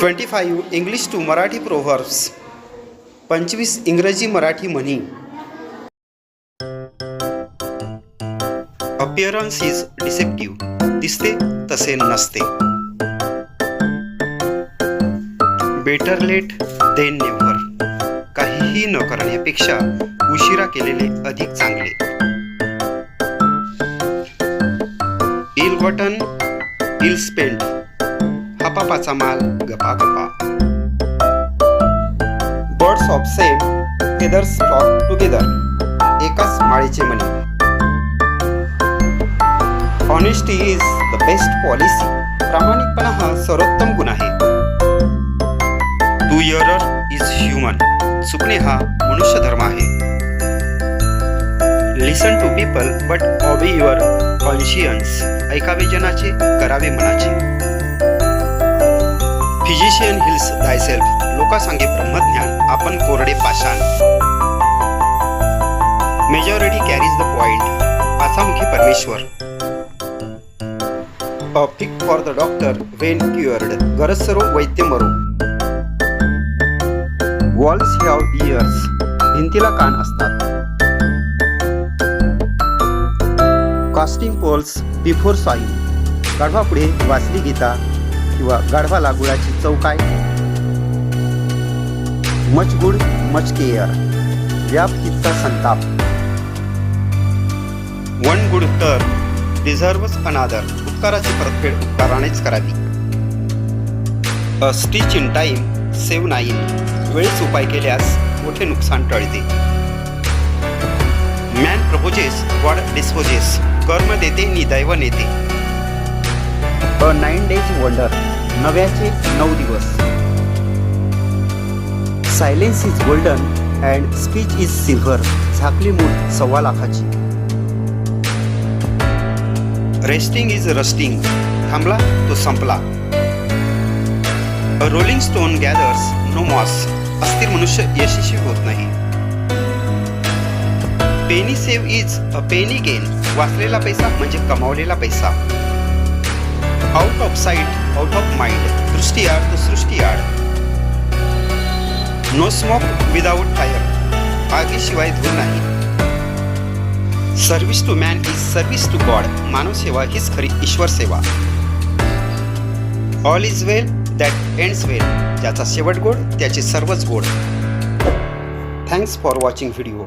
Twenty five English to Marathi proverbs. पंचवीस इंग्रजी मराठी म्हणी. अपिअरन्स इज डिसेप्टिव्ह दिसते तसे नसते. बेटर लेट देन नेव्हर काहीही न करण्यापेक्षा उशिरा केलेले अधिक चांगले. इल बटन इल स्पेंड हापापाचा माल गपा गपा birds of same feathers flock together एकाच माळीचे म्हणे honesty is the best policy प्रामाणिकपणा हा सर्वोत्तम गुण आहे. टू इयरर इज ह्युमन चुकणे हा मनुष्य धर्म आहे. Listen to people but obey your conscience ऐकावे जनाचे करावे मनाचे. फिजिशियन हिल्स दायसेल्फ लोका सांगे ब्रह्मज्ञान आपण कोरडे पाषाण मेजॉरिटी कॅरीज द पॉइंट पाचामुखी परमेश्वर a pig for the doctor when cured गरज सर्व वैद्य मरो वॉल्स हॅव इयर्स भिंतीला कान असतात कास्टिंग पोल्स बिफोर सॉईल गाढवापुढे वाचली गीता किंवा गाढवाला गुळाची चौकाय मच गुड मच केअर व्याप तितका संताप. वन गुड तर डिझर्वस अनादर उपकाराची परतफेड उपकारानेच करावी. A stitch in time save nine वेळेस उपाय केल्यास मोठे नुकसान टळते. मॅन प्रपोजेस गॉड डिस्पोजेस कर्म देते नि दैव नेते. अ नाईन डेज वंडर नव्याचे नऊ दिवस. Silence is golden and speech is silver झाकली मूठ सव्वा लाखाची. रेस्टिंग इज रस्टिंग थांबला तो संपला. A rolling stone gathers no moss अस्थिर मनुष्य यशस्वी होत नाही. Penny save is a penny gain वाचलेला पैसा म्हणजे कमावलेला पैसा. Out of sight out of mind दृष्टी आड तो सृष्टी आड नो स्मोक विदाउट फायर आगीशिवाय धूर नाही. Service to man is service to God मानव सेवा हीच खरी ईश्वर सेवा. All is well that ends well ज्याचा शेवट गोड त्याचे सर्वच गोड. Thanks for watching video